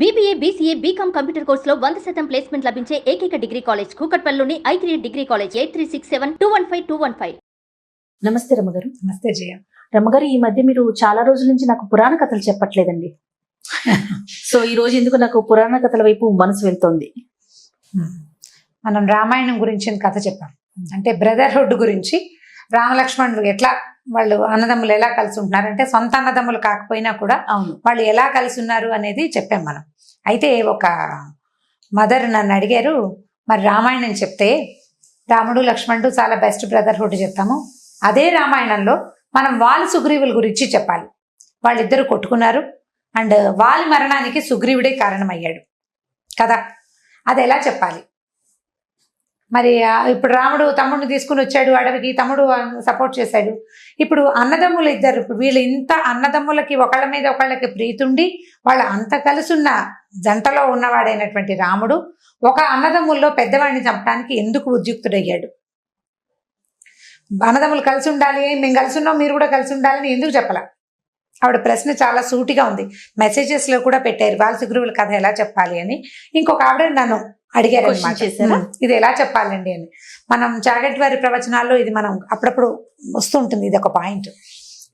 BBA BCA BCom computer కోర్సులో వంద శాతం ప్లేస్మెంట్ లభించే ఏకైక degree college కూకట్పల్లిలోని I three degree college eight three six seven two one five two one five నమస్తే రమ్మగారు నమస్తే జయ. రమ్మగారు ఈ మధ్య మీరు చాలా రోజుల నుంచి నాకు పురాణ కథలు చెప్పట్లేదండి. సో ఈ రోజు ఎందుకు నాకు పురాణ కథల వైపు మనసు వెళ్తోంది? మనం రామాయణం గురించి కథ చెప్పాం. అంటే బ్రదర్హుడ్ గురించి రామలక్ష్మణులు ఎట్లా వాళ్ళు అన్నదమ్ములు ఎలా కలిసి ఉంటున్నారు అంటే సొంత అన్నదమ్ములు కాకపోయినా కూడా అవును. వాళ్ళు ఎలా కలిసి ఉన్నారు అనేది చెప్పాం మనం. అయితే ఒక మదర్ నన్ను అడిగారు మరి రామాయణం చెప్తే రాముడు లక్ష్మణుడు చాలా బెస్ట్ బ్రదర్హుడ్ చెప్తాము. అదే రామాయణంలో మనం వాలి సుగ్రీవుల గురించి చెప్పాలి. వాళ్ళిద్దరు కొట్టుకున్నారు. అండ్ వాలి మరణానికి సుగ్రీవుడే కారణమయ్యాడు. కదా అది ఎలా చెప్పాలి? మరి ఇప్పుడు రాముడు తమ్ముడిని తీసుకుని వచ్చాడు అడవికి తమ్ముడు సపోర్ట్ చేశాడు. ఇప్పుడు అన్నదమ్ములు ఇద్దరు ఇప్పుడు వీళ్ళు ఇంత అన్నదమ్ములకి ఒకళ్ళ మీద ఒకళ్ళకి ప్రీతుండి వాళ్ళ అంత కలిసున్న జంటలో ఉన్నవాడైనటువంటి రాముడు ఒక అన్నదమ్ముల్లో పెద్దవాడిని చంపడానికి ఎందుకు ఉద్యుక్తుడయ్యాడు? అన్నదమ్ములు కలిసి ఉండాలి మేము కలిసి ఉన్నాం మీరు కూడా కలిసి ఉండాలని ఎందుకు చెప్పాల? ఆవిడ ప్రశ్న చాలా సూటిగా ఉంది. మెసేజెస్లో కూడా పెట్టారు బాలసుగ్రీవుల కథ ఎలా చెప్పాలి అని. ఇంకొక ఆవిడ నన్ను అడిగారు ఇది ఎలా చెప్పాలండి అని. మనం చాగట్ వారి ప్రవచనాల్లో ఇది మనం అప్పుడప్పుడు వస్తుంటుంది ఇది ఒక పాయింట్.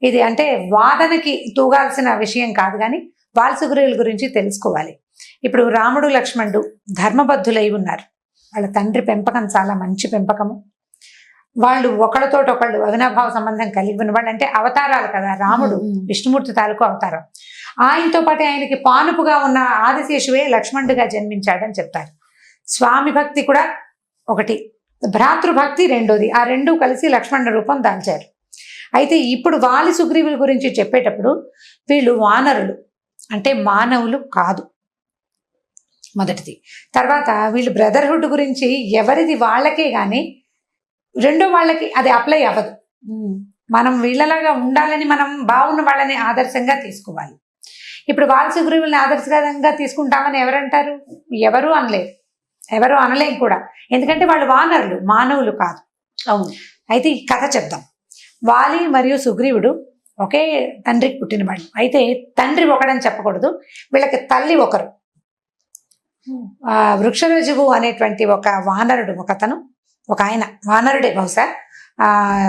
ఇది అంటే వాదనకి తూగాల్సిన విషయం కాదు కానీ బాలసుగ్రీవుల గురించి తెలుసుకోవాలి. ఇప్పుడు రాముడు లక్ష్మణుడు ధర్మబద్ధులై ఉన్నారు. వాళ్ళ తండ్రి పెంపకం చాలా మంచి పెంపకము. వాళ్ళు ఒకళ్ళతోటి ఒకళ్ళు అవినాభావ సంబంధం కలిగి ఉన్న వాళ్ళు అంటే అవతారాలు కదా రాముడు. విష్ణుమూర్తి తాలూకు అవతారం. ఆయనతో పాటు ఆయనకి పానుపుగా ఉన్న ఆదిశేషువే లక్ష్మణుడిగా జన్మించాడని చెప్తారు. స్వామి భక్తి కూడా ఒకటి భ్రాతృభక్తి రెండోది. ఆ రెండు కలిసి లక్ష్మణ రూపం దాల్చారు. అయితే ఇప్పుడు వాలి సుగ్రీవుల గురించి చెప్పేటప్పుడు వీళ్ళు వానరులు అంటే మానవులు కాదు మొదటిది. తర్వాత వీళ్ళు బ్రదర్హుడ్ గురించి ఎవరిది వాళ్ళకే కానీ రెండో వాళ్ళకి అది అప్లై అవ్వదు. మనం వీళ్ళలాగా ఉండాలని మనం బాగున్న వాళ్ళని ఆదర్శంగా తీసుకోవాలి. ఇప్పుడు వాళ్ళ సుగ్రీవుల్ని ఆదర్శంగా తీసుకుంటామని ఎవరంటారు? ఎవరు అనలేరు ఎవరు అనలేం కూడా. ఎందుకంటే వాళ్ళు వానరులు మానవులు కాదు. అవును. అయితే ఈ కథ చెప్దాం. వాలి మరియు సుగ్రీవుడు ఒకే తండ్రికి పుట్టిన వాళ్ళు. అయితే తండ్రి ఒకడని చెప్పకూడదు వీళ్ళకి తల్లి ఒకరు. ఆ, వృక్షరజువు అనేటువంటి ఒక వానరుడు ఒకతను ఒక ఆయన వానరుడే బహుశా. ఆ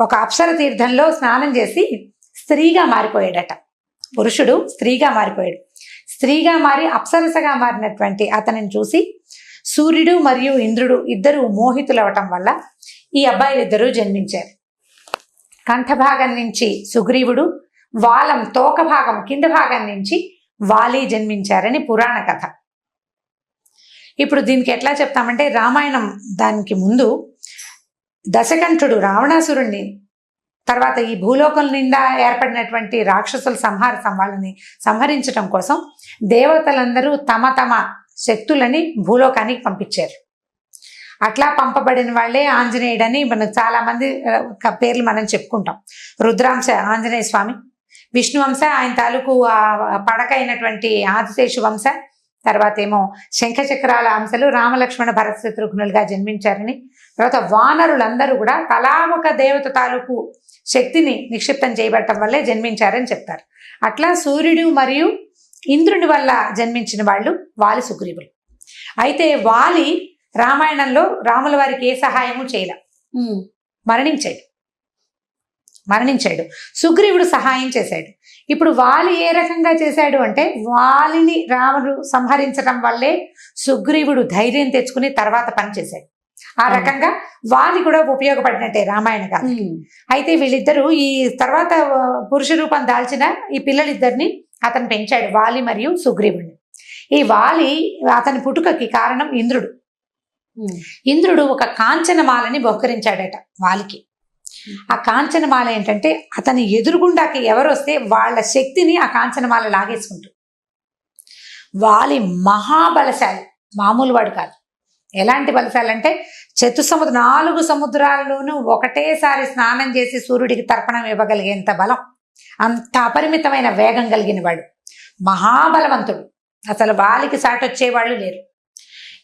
ఒక అప్సర తీర్థంలో స్నానం చేసి స్త్రీగా మారిపోయాడట. పురుషుడు స్త్రీగా మారిపోయాడు. స్త్రీగా మారి అప్సరసగా మారినటువంటి అతనిని చూసి సూర్యుడు మరియు ఇంద్రుడు ఇద్దరు మోహితులవటం వల్ల ఈ అబ్బాయిలిద్దరూ జన్మించారు. కంఠభాగం నుంచి సుగ్రీవుడు వాలం తోక భాగం కింద భాగం నుంచి వాలి జన్మించారని పురాణ కథ. ఇప్పుడు దీనికి ఎట్లా చెప్తామంటే రామాయణం దానికి ముందు దశకంఠుడు రావణాసురుణ్ణి తర్వాత ఈ భూలోకం నిండా ఏర్పడినటువంటి రాక్షసుల సంహార సంవాళ్ళని సంహరించడం కోసం దేవతలందరూ తమ తమ శక్తులని భూలోకానికి పంపించారు. అట్లా పంపబడిన వాళ్ళే ఆంజనేయుడని మనకు చాలా మంది పేర్లు మనం చెప్పుకుంటాం. రుద్రాంశ ఆంజనేయ స్వామి విష్ణువంశ ఆయన తాలూకు ఆ పడక అయినటువంటి ఆదిశేషు వంశ తర్వాత ఏమో శంఖచక్రాల అంశలు రామలక్ష్మణ భరత శత్రుఘ్నులుగా జన్మించారని తర్వాత వానరులందరూ కూడా తలా ఒక దేవత తాలూకు శక్తిని నిక్షిప్తం చేయబడటం వల్లే జన్మించారని చెప్తారు. అట్లా సూర్యుడు మరియు ఇంద్రుని వల్ల జన్మించిన వాళ్ళు వాలి సుగ్రీవులు. అయితే వాలి రామాయణంలో రాముల వారికి ఏ సహాయము చేయలే. మరణించాడు. మరణించాడు. సుగ్రీవుడు సహాయం చేశాడు. ఇప్పుడు వాలి ఏ రకంగా చేశాడు అంటే వాలిని రాముడు సంహరించడం వల్లే సుగ్రీవుడు ధైర్యం తెచ్చుకుని తర్వాత పని చేశాడు. ఆ. రకంగా వాలి కూడా ఉపయోగపడినట్టే రామాయణ ఉమ్, అయితే వీళ్ళిద్దరూ ఈ తర్వాత పురుష రూపం దాల్చిన ఈ పిల్లలిద్దరిని అతను పెంచాడు వాలి మరియు సుగ్రీవుడిని ఈ వాలి అతని పుట్టుకకి కారణం ఇంద్రుడు. ఉమ్, ఇంద్రుడు ఒక కాంచనమాలని బహుకరించాడట వాలికి. ఆ కాంచనమాల ఏంటంటే అతని ఎదురుగుండాకి ఎవరు వస్తే వాళ్ళ శక్తిని ఆ కాంచనమాల లాగేసుకుంటుంది వాలి మహాబలశాలి మామూలు వాడు కాదు. ఎలాంటి బలశాలి అంటే చతుసముద్ర నాలుగు సముద్రాల్లోనూ ఒకటేసారి స్నానం చేసి సూర్యుడికి తర్పణం ఇవ్వగలిగేంత బలం. అంత అపరిమితమైన వేగం కలిగిన వాడు. మహాబలవంతుడు. అసలు బాలికి సాటొచ్చేవాళ్ళు లేరు.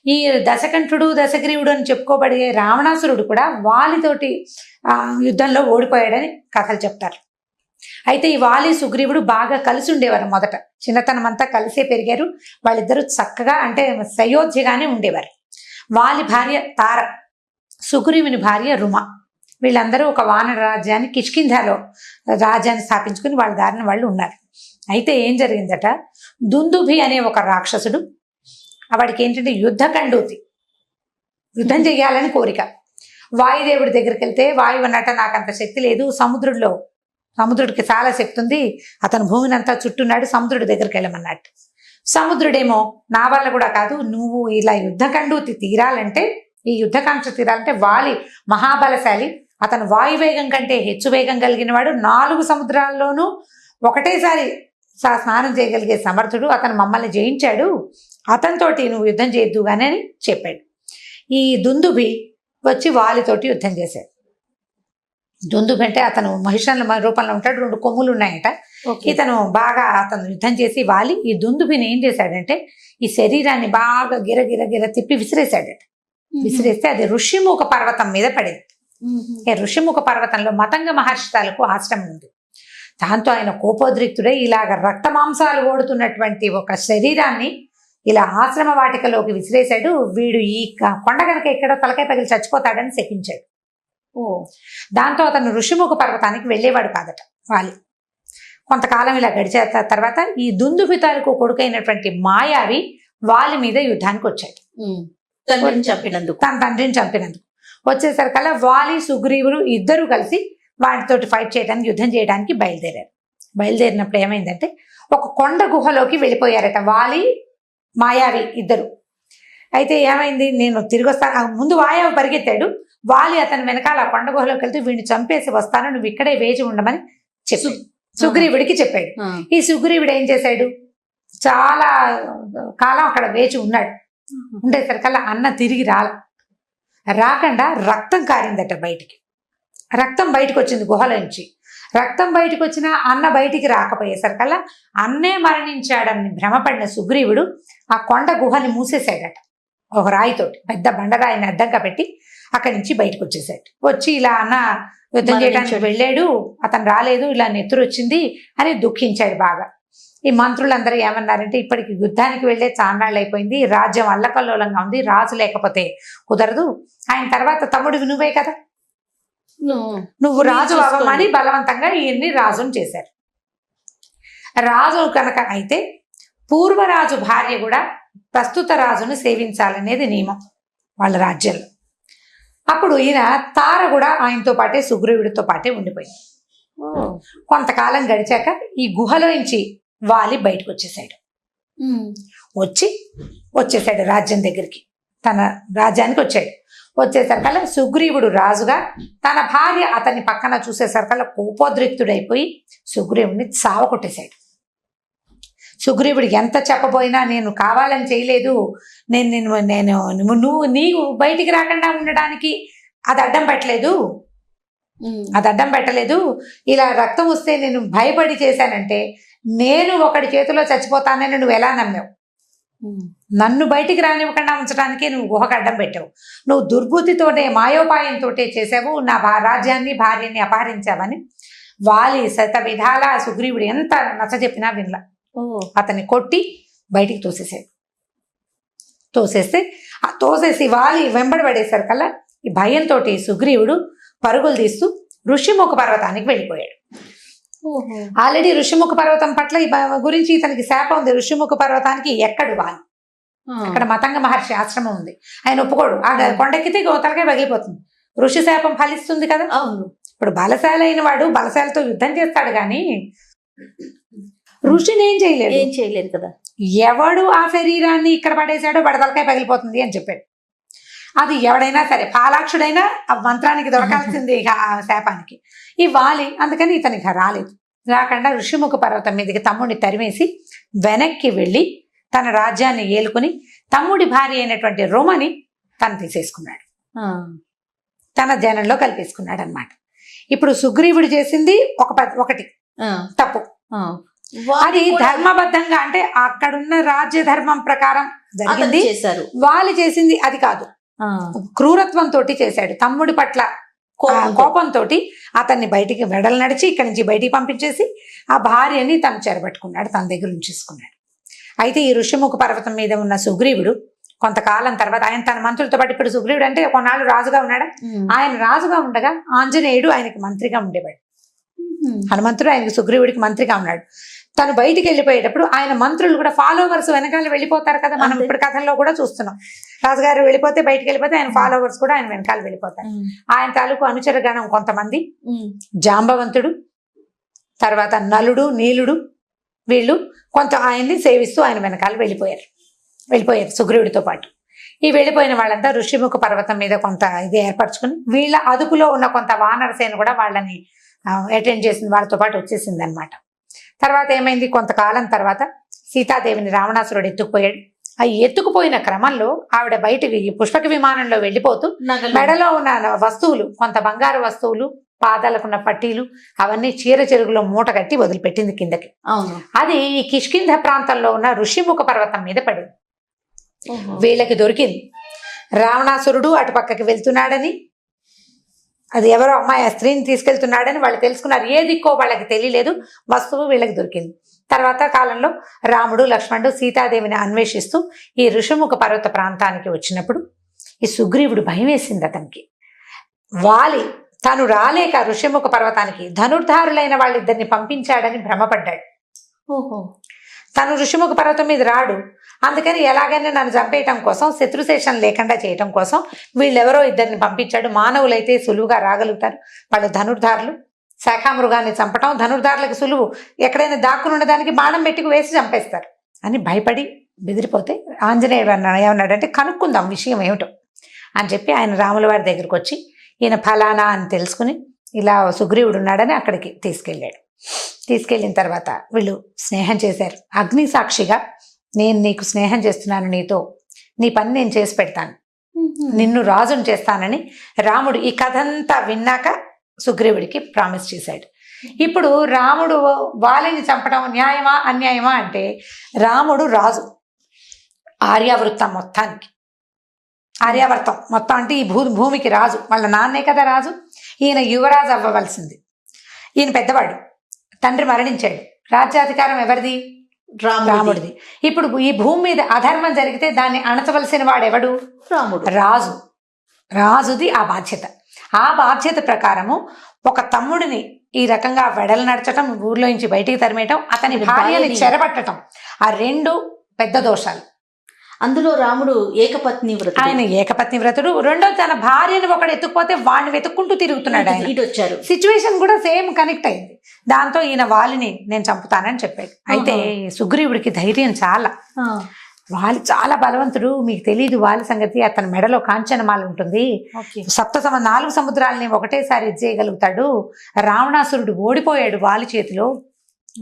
ఈ దశకంఠుడు దశగ్రీవుడు అని చెప్పుకోబడే రావణాసురుడు కూడా వాలితోటి ఆ, యుద్ధంలో ఓడిపోయాడని కథలు చెప్తారు. అయితే ఈ వాలి సుగ్రీవుడు బాగా కలిసి ఉండేవారు మొదట. చిన్నతనం అంతా కలిసే పెరిగారు. వాళ్ళిద్దరూ చక్కగా అంటే సయోధ్యగానే ఉండేవారు. వాలి భార్య తార సుగ్రీవుని భార్య రుమ. వీళ్ళందరూ ఒక వానర రాజ్యాన్ని కిష్కింధాలో రాజ్యాన్ని స్థాపించుకుని వాళ్ళ దారిన వాళ్ళు ఉన్నారు. అయితే ఏం జరిగిందట? దుందుభి అనే ఒక రాక్షసుడు వాడికి ఏంటంటే యుద్ధ కండూతి యుద్ధం చేయాలని కోరిక. వాయుదేవుడి దగ్గరికి వెళ్తే వాయువు అన్నట నాకు అంత శక్తి లేదు సముద్రుడిలో సముద్రుడికి చాలా శక్తి ఉంది అతను భూమిని అంతా చుట్టున్నాడు సముద్రుడి దగ్గరికి వెళ్ళమన్నట్టు సముద్రుడేమో నా వల్ల కూడా కాదు నువ్వు ఇలా యుద్ధ కండూతి తీరాలంటే ఈ యుద్ధకాంక్ష తీరాలంటే వాలి మహాబలశాలి అతను వాయువేగం కంటే హెచ్చు వేగం కలిగిన వాడు. నాలుగు సముద్రాల్లోనూ ఒకటేసారి స్నానం చేయగలిగే సమర్థుడు. అతను మమ్మల్ని జయించాడు. అతనితోటి నువ్వు యుద్ధం చేయొద్దు అని అని చెప్పాడు. ఈ దుందుబి వచ్చి వాలితోటి యుద్ధం చేశాడు. దుందుబి అంటే అతను మహిషాల రూపంలో ఉంటాడు. రెండు కొమ్ములు ఉన్నాయట. ఇతను బాగా అతను యుద్ధం చేసి వాలి. ఈ దుందుబిని ఏం చేశాడంటే ఈ శరీరాన్ని బాగా గిర గిర గిర తిప్పి విసిరేశాడట. విసిరేస్తే అది ఋషిముఖ పర్వతం మీద పడింది. ఋషిముఖ పర్వతంలో మతంగ మహర్షి తాలూకు ఆశ్రమం ఉంది. దాంతో ఆయన కోపోద్రిక్తుడై ఇలాగ రక్త మాంసాలు ఓడుతున్నటువంటి ఒక శరీరాన్ని ఇలా ఆశ్రమ వాటికలోకి విసిరేశాడు. వీడు ఈ కొండ కనుక ఎక్కడో తలకాయ పగిలి చచ్చిపోతాడని శపించాడు. ఓ. దాంతో అతను ఋషిముఖ పర్వతానికి వెళ్ళేవాడు కాదట వాలి. కొంతకాలం ఇలా గడిచే తర్వాత ఈ దుందుభి తాలూకు కొడుకైనటువంటి మాయావి వాలి మీద యుద్ధానికి వచ్చాడు. తండ్రిని చంపినందుకు. తన తండ్రిని చంపినందుకు. వచ్చేసరికల్లా వాలి సుగ్రీవులు ఇద్దరు కలిసి వాటితోటి ఫైట్ చేయడానికి యుద్ధం చేయడానికి బయలుదేరారు. బయలుదేరినప్పుడు ఏమైందంటే ఒక కొండ గుహలోకి వెళ్ళిపోయారట వాలి మాయావి ఇద్దరు. అయితే ఏమైంది నేను తిరిగి వస్తాను ముందు వాయావి పరిగెత్తాడు. వాలి అతని వెనకాల కొండ గుహలోకి వెళ్తే వీడిని చంపేసి వస్తాను నువ్వు ఇక్కడే వేచి ఉండమని చెప్పాడు సుగ్రీవుడికి చెప్పాడు. ఈ సుగ్రీవుడు ఏం చేశాడు? చాలా కాలం అక్కడ వేచి ఉన్నాడు. ఉండేసరికల్లా అన్న తిరిగి రాల. రాకుండా రక్తం కారిందట బయటికి. రక్తం బయటకు వచ్చింది గుహల నుంచి. రక్తం బయటకు వచ్చిన అన్న బయటికి రాకపోయేసరికల్లా అన్నే మరణించాడని భ్రమపడిన సుగ్రీవుడు ఆ కొండ గుహని మూసేశాడట. ఒక రాయితోటి పెద్ద బండరాయిని అడ్డంగా పెట్టి అక్కడి నుంచి బయటకు వచ్చేసాడు వచ్చి ఇలా అన్న యుద్ధం చేయడానికి. వెళ్ళాడు అతను రాలేదు ఇలా నెత్తురు వచ్చింది అని దుఃఖించాడు బాగా. ఈ మంత్రులందరూ ఏమన్నారంటే ఇప్పటికి యుద్ధానికి వెళ్ళే చాన్నాళ్ళు అయిపోయింది రాజ్యం అల్లకల్లోలంగా ఉంది రాజు లేకపోతే కుదరదు. ఆయన తర్వాత తమ్ముడివి నువ్వే కదా? నువ్వు రాజు. అవ్వమని బలవంతంగా ఈయన్ని రాజును చేశారు. రాజు కనుక అయితే పూర్వరాజు భార్య కూడా ప్రస్తుత రాజును సేవించాలనేది నియమం వాళ్ళ రాజ్యంలో. అప్పుడు ఈయన తార కూడా ఆయనతో పాటే సుగ్రీవుడితో పాటే ఉండిపోయింది. కొంతకాలం గడిచాక ఈ గుహలో నుంచి వాలి బయటకు వచ్చేసాడు. వచ్చి వచ్చేసాడు రాజ్యం దగ్గరికి. తన రాజ్యానికి వచ్చాడు. వచ్చేసరికల్లా సుగ్రీవుడు రాజుగా తన భార్య అతన్ని పక్కన చూసేసరికల్లా కోపోద్రిక్తుడైపోయి సుగ్రీవుడిని చావ కొట్టేశాడు సుగ్రీవుడు ఎంత చెప్పబోయినా నేను కావాలని చేయలేదు. నేను నేను నేను నువ్వు నీవు బయటికి రాకుండా ఉండడానికి అది అడ్డం పెట్టలేదు. అది అడ్డం పెట్టలేదు. ఇలా రక్తం వస్తే నేను భయపడి చేశానంటే నేను ఒకడి చేతిలో చచ్చిపోతానని నువ్వు ఎలా నమ్మావు. నన్ను బయటికి రానివ్వకుండా ఉంచడానికి నువ్వు గుహకు అడ్డం పెట్టావు నువ్వు దుర్బుద్ధితోటే మాయోపాయంతోటే చేసావు నా భా రాజ్యాన్ని భార్యని అపహరించావని వాలి శత విధాల సుగ్రీవుడు ఎంత నచ్చ చెప్పినా వినలా ఓ. అతన్ని కొట్టి బయటికి తోసేసాడు తోసేస్తే ఆ తోసేసి వాలి వెంబడి పడేసరికల్లా ఈ భయంతో సుగ్రీవుడు పరుగులు తీస్తూ ఋషిముఖ పర్వతానికి వెళ్ళిపోయాడు. ఆల్రెడీ ఋషిముఖ పర్వతం పట్ల గురించి ఇతనికి శాపం ఉంది. ఋషిముఖ పర్వతానికి ఎక్కడు ఆ. అక్కడ మతంగ మహర్షి ఆశ్రమం ఉంది. ఆయన ఒప్పుకోడు. ఆ కొండెక్కితే గోతలకే పగిలిపోతుంది ఋషి శాపం ఫలిస్తుంది కదా? అవును. ఇప్పుడు బలశాలి అయిన వాడు బలశాలతో యుద్ధం చేస్తాడు కానీ ఋషిని ఏం చేయలేడు ఏం చేయలేదు కదా? ఎవడు ఆ శరీరాన్ని ఇక్కడ పడేశాడో బడతలకాయ పగిలిపోతుంది అని చెప్పాడు. అది ఎవడైనా సరే పాలాక్షుడైనా ఆ మంత్రానికి దొరకాల్సింది ఇక ఆ శాపానికి. ఈ వాలి అందుకని ఇతనికి రాలేదు. రాకుండా ఋషిముఖ పర్వతం మీదకి తమ్ముడిని తరిమేసి వెనక్కి వెళ్ళి తన రాజ్యాన్ని ఏలుకుని తమ్ముడి భార్య అయినటువంటి రోమని తను తీసేసుకున్నాడు. తన జనంలో కలిపేసుకున్నాడు అనమాట ఇప్పుడు సుగ్రీవుడు చేసింది ఒక ఒకటి. తప్పు. అది ధర్మబద్ధంగా అంటే అక్కడున్న రాజ్య ధర్మం ప్రకారం జరిగింది. చేశారు. వాళ్ళు చేసింది అది కాదు. ఆ. క్రూరత్వం తోటి చేశాడు తమ్ముడి పట్ల కోపంతో. అతన్ని బయటికి వెడలు నడిచి ఇక్కడి నుంచి బయటికి పంపించేసి ఆ భార్యని తను చెరబట్టుకున్నాడు తన దగ్గర ఉంచేసుకున్నాడు అయితే ఈ ఋషిముఖ పర్వతం మీద ఉన్న సుగ్రీవుడు కొంతకాలం తర్వాత ఆయన తన మంత్రులతో పాటు ఇప్పుడు సుగ్రీవుడు అంటే కొన్నాళ్ళు రాజుగా ఉన్నాడా. ఆయన రాజుగా ఉండగా ఆంజనేయుడు ఆయనకి మంత్రిగా ఉండేవాడు. హనుమంతుడు ఆయనకి సుగ్రీవుడికి మంత్రిగా ఉన్నాడు తను బయటికి వెళ్ళిపోయేటప్పుడు ఆయన మంత్రులు కూడా ఫాలోవర్స్ వెనకాల వెళ్ళిపోతారు కదా మనం. ఇప్పుడు కథల్లో కూడా చూస్తున్నాం. రాజుగారు వెళ్ళిపోతే బయటికి వెళ్ళిపోతే ఆయన ఫాలోవర్స్ కూడా ఆయన వెనకాల వెళ్ళిపోతారు. ఆయన తాలూకు అనుచరగణం కొంతమంది. ఉమ్. జాంబవంతుడు తర్వాత నలుడు నీలుడు వీళ్ళు కొంత ఆయన్ని సేవిస్తూ ఆయన వెనకాల వెళ్ళిపోయారు. వెళ్ళిపోయారు సుగ్రీవుడితో పాటు. ఈ వెళ్ళిపోయిన వాళ్ళంతా ఋషిముఖ పర్వతం మీద కొంత ఇది ఏర్పరచుకుని వీళ్ళ అదుపులో ఉన్న కొంత వానర సేన కూడా వాళ్ళని అటెండ్ చేసింది వాళ్ళతో పాటు వచ్చేసింది అనమాట తర్వాత ఏమైంది? కొంతకాలం తర్వాత సీతాదేవిని రావణాసురుడు ఎత్తుకుపోయాడు. ఆ ఎత్తుకుపోయిన క్రమంలో ఆవిడ బయటికి పుష్పక విమానంలో వెళ్ళిపోతూ. మెడలో ఉన్న వస్తువులు కొంత బంగారు వస్తువులు పాదాలకున్న పట్టీలు అవన్నీ చీర చెరుగులో మూట కట్టి వదిలిపెట్టింది కిందకి. అది ఈ కిష్కింధ ప్రాంతంలో ఉన్న ఋషిముఖ పర్వతం మీద పడింది. వీళ్ళకి దొరికింది. రావణాసురుడు అటు పక్కకి వెళ్తున్నాడని అది ఎవరో అమ్మాయి ఆ స్త్రీని తీసుకెళ్తున్నాడని వాళ్ళు తెలుసుకున్నారు. ఏ దిక్కో వాళ్ళకి తెలియలేదు. వస్తువు వీళ్ళకి దొరికింది. తర్వాత కాలంలో రాముడు లక్ష్మణుడు సీతాదేవిని అన్వేషిస్తూ ఈ ఋషిముఖ పర్వత ప్రాంతానికి వచ్చినప్పుడు ఈ సుగ్రీవుడు భయం వేసింది అతనికి. వాలి తను రాలేక ఋషిముఖ పర్వతానికి ధనుర్ధారులైన వాళ్ళిద్దరిని పంపించాడని భ్రమపడ్డాడు. ఓహో. తను ఋషిముఖ పర్వతం మీద రాడు. అందుకని ఎలాగైనా నన్ను చంపేయటం కోసం శత్రుశేషం లేకుండా చేయటం కోసం వీళ్ళెవరో ఇద్దరిని పంపించాడు. మానవులైతే సులువుగా రాగలుగుతారు. వాళ్ళు ధనుర్ధారులు. శాఖామృగాన్ని చంపటం ధనుర్ధారులకు సులువు. ఎక్కడైనా దాక్కుని ఉండడానికి బాణం పెట్టుకు వేసి చంపేస్తారు. అని భయపడి బెదిరిపోతే ఆంజనేయుడు అన్న ఏమన్నాడంటే కనుక్కుందాం విషయం ఏమిటో అని చెప్పి ఆయన రాముల వారి దగ్గరికి వచ్చి ఈయన ఫలానా అని తెలుసుకుని ఇలా సుగ్రీవుడు ఉన్నాడని అక్కడికి తీసుకెళ్ళాడు. తీసుకెళ్ళిన తర్వాత వీళ్ళు స్నేహం చేశారు. అగ్ని సాక్షిగా నేను నీకు స్నేహం చేస్తున్నాను నీతో. నీ పని నేను చేసి పెడతాను. నిన్ను రాజుని చేస్తానని రాముడు ఈ కథ అంతా విన్నాక సుగ్రీవుడికి ప్రామిస్ చేశాడు. ఇప్పుడు రాముడు వాలిని చంపడం న్యాయమా అన్యాయమా అంటే రాముడు రాజు. ఆర్యావృత్తం మొత్తానికి. ఆర్యావర్తం మొత్తం అంటే ఈ భూ భూమికి రాజు. వాళ్ళ నాన్నే కదా రాజు. ఈయన యువరాజు అవ్వవలసింది. ఈయన పెద్దవాడు. తండ్రి మరణించాడు. రాజ్యాధికారం ఎవరిది? రాముడిది. ఇప్పుడు ఈ భూమి మీద అధర్మం జరిగితే దాన్ని అణచవలసిన వాడెవడు? రాముడు. రాజు. రాజుది ఆ బాధ్యత. ఆ బాధ్యత ప్రకారము ఒక తమ్ముడిని ఈ రకంగా వెడలు నడచటం ఊర్లో నుంచి బయటికి తరిమేయటం అతని భార్యని చెరబట్టటం. ఆ రెండు పెద్ద దోషాలు. అందులో రాముడు ఏకపత్ని వ్రతుడు. ఆయన ఏకపత్ని వ్రతుడు. రెండో తన భార్యను ఒకడు ఎత్తుకుపోతే వాడిని వెతుక్కుంటూ తిరుగుతున్నాడు ఆయన. ఇటు వచ్చారు. సిచ్యువేషన్ కూడా సేమ్ కనెక్ట్ అయింది. దాంతో ఈయన వాలిని నేను చంపుతానని చెప్పాడు. అయితే. సుగ్రీవుడికి ధైర్యం చాలా. వాలి చాలా బలవంతుడు. మీకు తెలియదు వాలి సంగతి. అతని మెడలో కాంచనమాల ఉంటుంది. సప్త సమ నాలుగు సముద్రాలని ఒకటేసారి ఇది చేయగలుగుతాడు రావణాసురుడు ఓడిపోయాడు వాలి చేతిలో.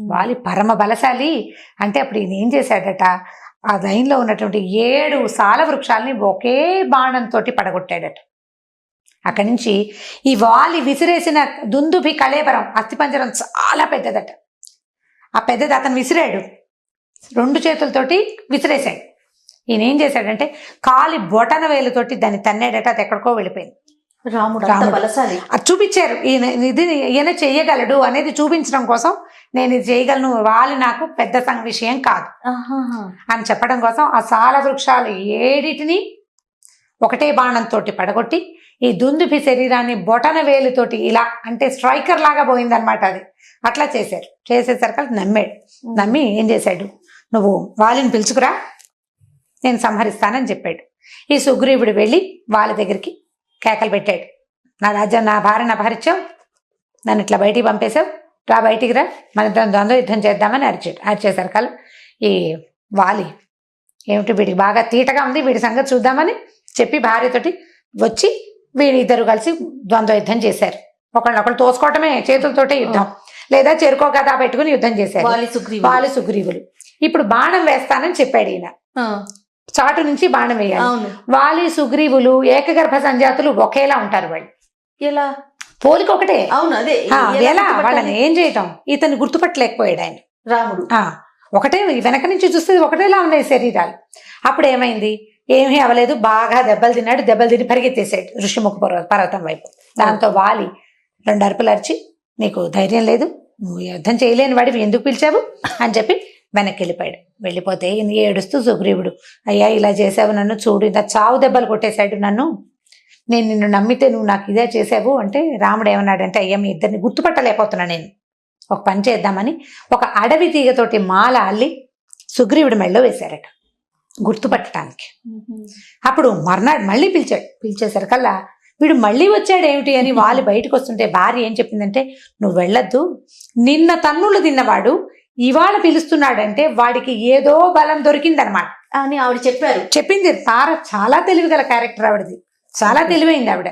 వాలి పరమ బలశాలి. అంటే అప్పుడు ఈయన ఏం చేశాడట? ఆ లైన్లో ఉన్నటువంటి ఏడు సాల వృక్షాలని ఒకే బాణంతో పడగొట్టాడట. అక్కడి నుంచి ఈ వాలి విసిరేసిన దుందుభి కళేబరం అస్థిపంజరం చాలా పెద్దదట. ఆ పెద్దది అతను విసిరాడు. రెండు చేతులతోటి విసిరేశాడు. ఈయన ఏం చేశాడంటే కాలి బొటన వేలుతోటి దాన్ని తన్నాడట అది ఎక్కడికో వెళ్ళిపోయింది. రాముడు అది చూపించారు. ఈయన ఇది ఈయన చెయ్యగలడు అనేది చూపించడం కోసం నేను ఇది చేయగలను. వాలి నాకు పెద్ద సం- విషయం కాదు. అని చెప్పడం కోసం ఆ సాల వృక్షాలు ఏడిటిని ఒకటే బాణంతో పడగొట్టి ఈ దుందుపి శరీరాన్ని బొటన వేలుతోటి ఇలా అంటే స్ట్రైకర్ లాగా పోయిందనమాట అది. అట్లా చేశారు. చేసేసరికి అది నమ్మాడు. నమ్మి ఏం చేశాడు? నువ్వు వాలిని పిలుచుకురా. నేను సంహరిస్తానని చెప్పాడు. ఈ సుగ్రీవుడు వెళ్ళి వాళ్ళ దగ్గరికి కేకలు పెట్టాడు. నా రాజ్యం నా భార్యను అపహరించావు నన్ను ఇట్లా బయటికి పంపేశావు. రా బయటికి రా. మన ఇద్దరం ద్వంద్వ యుద్ధం చేద్దామని అరిచాడు. అరిచేసరికల్ ఈ వాలి. ఏమిటి వీడికి బాగా తీటగా ఉంది వీడి సంగతి చూద్దామని చెప్పి భార్యతోటి వచ్చి వీడిద్దరు కలిసి ద్వంద్వ యుద్ధం చేశారు. ఒకళ్ళొకళ్ళు తోసుకోవటమే చేతులతోటే యుద్ధం. లేదా చెరుకో గదా పెట్టుకుని యుద్ధం చేశారు. వాలి. వాలి సుగ్రీవులు. ఇప్పుడు బాణం వేస్తానని చెప్పాడు ఈయన. చాటు నుంచి బాణం వేయాలి. వాలి సుగ్రీవులు ఏకగర్భ సంజాతులు ఒకేలా ఉంటారు వాళ్ళు. ఎలా? పోలిక ఒకటే. అవును అదే. ఎలా? వాళ్ళని ఏం చేయటం? ఇతన్ని గుర్తుపట్టలేకపోయాడు ఆయన. రాముడు. ఆ, ఒకటే వెనక నుంచి చూస్తే ఒకటేలా ఉన్నాయి శరీరాలు. అప్పుడు ఏమైంది? ఏమీ అవ్వలేదు. బాగా దెబ్బలు తిన్నాడు. దెబ్బలు తిని పరిగెత్తేసాడు ఋషిముఖ పర్వ- పర్వతం వైపు. దాంతో వాలి రెండు అరుపులు అరిచి నీకు ధైర్యం లేదు. నువ్వు యుద్ధం చేయలేని వాడివి. ఎందుకు పిలిచావు? అని చెప్పి వెనక్కి వెళ్ళిపోయాడు వెళ్ళిపోతే ఏడుస్తూ సుగ్రీవుడు అయ్యా ఇలా చేసావు నన్ను చూడు ఇలా చావు దెబ్బలు కొట్టేశాడు నన్ను. నేను నిన్ను నమ్మితే నువ్వు నాకు ఇదే చేసావు. అంటే రాముడు ఏమన్నాడంటే అయ్యా మీ ఇద్దరిని గుర్తుపట్టలేకపోతున్నా నేను. ఒక పని చేద్దామని ఒక అడవి తీగతోటి మాల అల్లి సుగ్రీవుడి మెళ్ళో వేశారట గుర్తుపట్టడానికి అప్పుడు మర్నాడు మళ్ళీ పిలిచాడు. పిలిచేసరికల్లా వీడు మళ్ళీ వచ్చాడు ఏమిటి అని వాళ్ళు బయటకు వస్తుంటే భార్య ఏం చెప్పిందంటే నువ్వు వెళ్ళొద్దు. నిన్న తన్నులు తిన్నవాడు ఇవాళ పిలుస్తున్నాడంటే వాడికి ఏదో బలం దొరికిందనమాట. అని ఆవిడ చెప్పారు. చెప్పింది తార చాలా తెలివిగల క్యారెక్టర్ ఆవిడది. చాలా తెలివైంది ఆవిడ.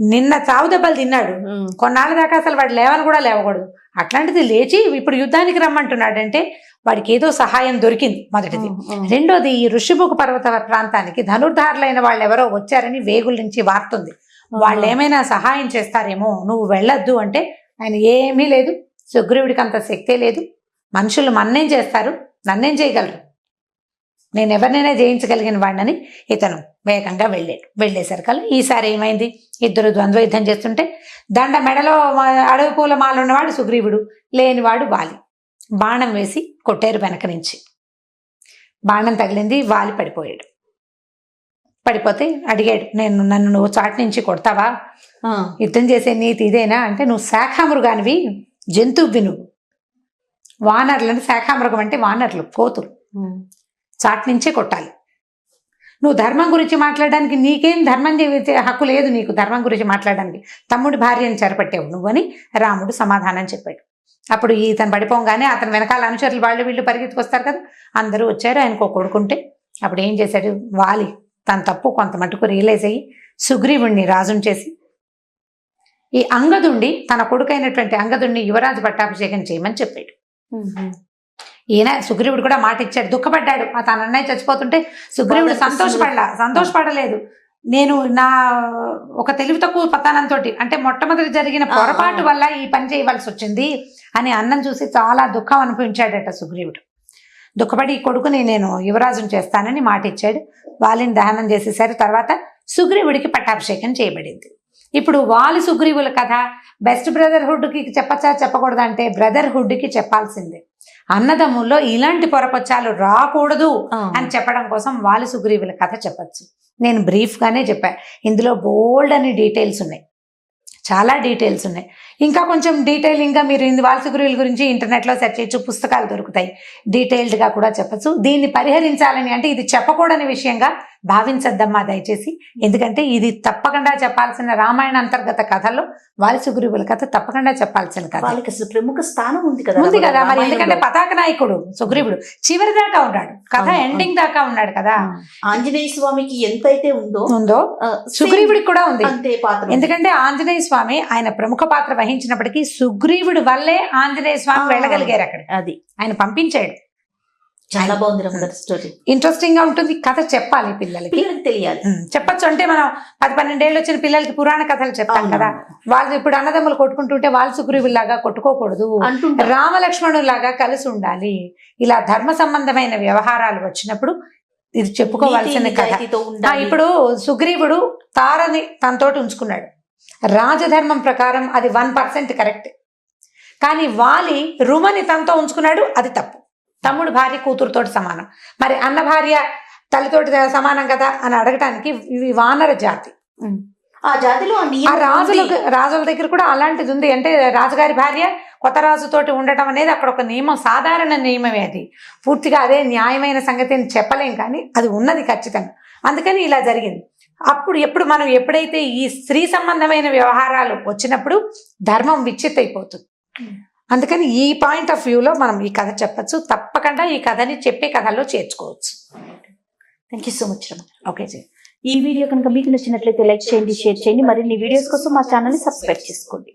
నిన్న చావు దెబ్బలు తిన్నాడు. కొన్నాళ్ళ దాకా అసలు వాడు లేవని కూడా లేవకూడదు. అట్లాంటిది లేచి ఇప్పుడు యుద్ధానికి రమ్మంటున్నాడంటే వాడికి ఏదో సహాయం దొరికింది మొదటిది. రెండోది ఈ ఋషిముఖ పర్వత ప్రాంతానికి ధనుర్ధారులైన వాళ్ళు ఎవరో వచ్చారని వేగుల నుంచి వార్తుంది. వాళ్ళు ఏమైనా సహాయం చేస్తారేమో నువ్వు వెళ్ళొద్దు అంటే ఆయన ఏమీ లేదు. సుగ్రీవుడికి అంత శక్తే లేదు. మనుషులు మన్నేం చేస్తారు? నన్నేం చేయగలరు? నేను ఎవరినైనా జయించగలిగిన వాడినని ఇతను వేగంగా వెళ్ళాడు వెళ్ళేసరికల్లా ఈసారి ఏమైంది? ఇద్దరు ద్వంద్వ యుద్ధం చేస్తుంటే దండ మెడలో అడవి పూల మాల ఉన్నవాడు సుగ్రీవుడు లేనివాడు వాలి. బాణం వేసి కొట్టారు వెనక నుంచి. బాణం తగిలింది వాలి పడిపోయాడు. పడిపోతే అడిగాడు నేను నన్ను నువ్వు చాటు నుంచి కొడతావా? యుద్ధం చేసే నీతి ఇదేనా? అంటే నువ్వు శాఖామృగానివి జంతువువి నువ్వు. వానర్లను శాఖామృగం అంటే వానర్లు కోతులు. చాటు నుంచే కొట్టాలి. నువ్వు ధర్మం గురించి మాట్లాడడానికి నీకేం ధర్మం చేసే హక్కు లేదు నీకు ధర్మం గురించి మాట్లాడడానికి. తమ్ముడి భార్యను చెరపట్టావు నువ్వని రాముడు సమాధానం చెప్పాడు. అప్పుడు ఇతను పడిపోగానే అతను వెనకాల అనుచరులు వాళ్ళు వీళ్ళు పరిగెత్తుకొస్తారు కదా. అందరూ వచ్చారు ఆయనకు కొడుకుంటే. అప్పుడు ఏం చేశాడు? వాలి తన తప్పు కొంత మటుకు రియలైజ్ అయ్యి సుగ్రీవుణ్ణి రాజుని చేసి ఈ అంగదుండి తన కొడుకైనటువంటి అంగదుణ్ణి యువరాజు పట్టాభిషేకం చేయమని చెప్పాడు. ఈయన సుగ్రీవుడు కూడా మాట ఇచ్చాడు. దుఃఖపడ్డాడు. ఆ తన అన్నయ్య చచ్చిపోతుంటే సుగ్రీవుడు సంతోషపడలా. సంతోషపడలేదు. నేను నా ఒక తెలివి తక్కువ పతనంతో అంటే మొట్టమొదటి జరిగిన పొరపాటు. వల్ల ఈ పని చేయవలసి వచ్చింది అని అన్నం చూసి చాలా దుఃఖం అనిపించాడట సుగ్రీవుడు. దుఃఖపడి ఈ కొడుకుని నేను యువరాజుని చేస్తానని మాట ఇచ్చాడు వాలిని దహనం చేసేసారు. తర్వాత సుగ్రీవుడికి పట్టాభిషేకం చేయబడింది. ఇప్పుడు వాలి సుగ్రీవుల కథ బెస్ట్ బ్రదర్హుడ్కి చెప్పచ్చా చెప్పకూడదా అంటే బ్రదర్హుడ్కి చెప్పాల్సిందే. అన్నదమ్ముల్లో ఇలాంటి పొరపచ్చాలు రాకూడదు అని చెప్పడం కోసం వాలి సుగ్రీవుల కథ చెప్పచ్చు. నేను బ్రీఫ్గానే చెప్పా. ఇందులో బోల్డ్ అని డీటెయిల్స్ ఉన్నాయి. చాలా డీటెయిల్స్ ఉన్నాయి. ఇంకా కొంచెం డీటెయిలింగ్గా మీరు ఇందు వాలి సుగ్రీవుల గురించి ఇంటర్నెట్లో సెర్చ్ చేయొచ్చు పుస్తకాలు దొరుకుతాయి. డీటెయిల్డ్గా కూడా చెప్పచ్చు. దీన్ని పరిహరించాలని అంటే ఇది చెప్పకూడని విషయంగా భావించద్దమ్మా దయచేసి. ఎందుకంటే ఇది తప్పకుండా చెప్పాల్సిన రామాయణ అంతర్గత కథల్లో వాలి సుగ్రీవుల కథ తప్పకుండా చెప్పాల్సిన కథ. వాళ్ళకి అసలు ప్రముఖ స్థానం ఉంది కదా ఉంది కదా. మరి. ఎందుకంటే పతాక నాయకుడు సుగ్రీవుడు చివరి దాకా ఉన్నాడు. కథ ఎండింగ్ దాకా ఉన్నాడు కదా. ఆంజనేయ స్వామికి ఎంతైతే ఉందో ఉందో సుగ్రీవుడికి కూడా ఉంది. ఎందుకంటే ఆంజనేయ స్వామి ఆయన ప్రముఖ పాత్ర వహించినప్పటికీ సుగ్రీవుడి వల్లే ఆంజనేయ స్వామి. వెళ్ళగలిగారు అక్కడ. అది. ఆయన పంపించాడు. చాలా బాగుంది స్టోరీ ఇంట్రెస్టింగ్గా ఉంటుంది కథ చెప్పాలి పిల్లలకి. తెలియాలి. చెప్పొచ్చు అంటే మనం పది పన్నెండేళ్ళు వచ్చిన పిల్లలకి పురాణ కథలు చెప్తాం. కదా. వాళ్ళు ఇప్పుడు అన్నదమ్ములు కొట్టుకుంటుంటే వాళ్ళు సుగ్రీవులాగా కొట్టుకోకూడదు. రామలక్ష్మణులాగా కలిసి ఉండాలి. ఇలా ధర్మ సంబంధమైన వ్యవహారాలు వచ్చినప్పుడు ఇది చెప్పుకోవాల్సిన కథ. ఇప్పుడు సుగ్రీవుడు తారని తనతోటి ఉంచుకున్నాడు. రాజధర్మం ప్రకారం అది వన్ పర్సెంట్ కరెక్ట్. కానీ వాలి రుమని తనతో ఉంచుకున్నాడు అది తప్పు. తమ్ముడు భార్య కూతురుతోటి సమానం. మరి అన్న భార్య తల్లితోటి సమానం కదా అని అడగటానికి ఇవి వానర జాతి. ఆ జాతిలో ఆ. రాజుల దగ్గర కూడా అలాంటిది ఉంది. అంటే రాజుగారి భార్య కొత్త రాజుతోటి ఉండటం అనేది అక్కడ ఒక నియమం సాధారణ నియమమే అది. పూర్తిగా అదే న్యాయమైన సంగతి అని చెప్పలేం కానీ అది ఉన్నది ఖచ్చితంగా. అందుకని ఇలా జరిగింది. అప్పుడు ఎప్పుడు మనం ఎప్పుడైతే ఈ స్త్రీ సంబంధమైన వ్యవహారాలు వచ్చినప్పుడు ధర్మం విచ్చిత్తైపోతుంది అందుకని ఈ పాయింట్ ఆఫ్ వ్యూలో మనం ఈ కథ చెప్పచ్చు. తప్పకుండా ఈ కథని చెప్పే కథల్లో చేర్చుకోవచ్చు. Thank you so much Rama okay ji ఈ వీడియో కనుక మీకు నచ్చినట్లయితే లైక్ చేయండి షేర్ చేయండి. మరిన్ని వీడియోస్ కోసం మా ఛానల్ని సబ్స్క్రైబ్ చేసుకోండి.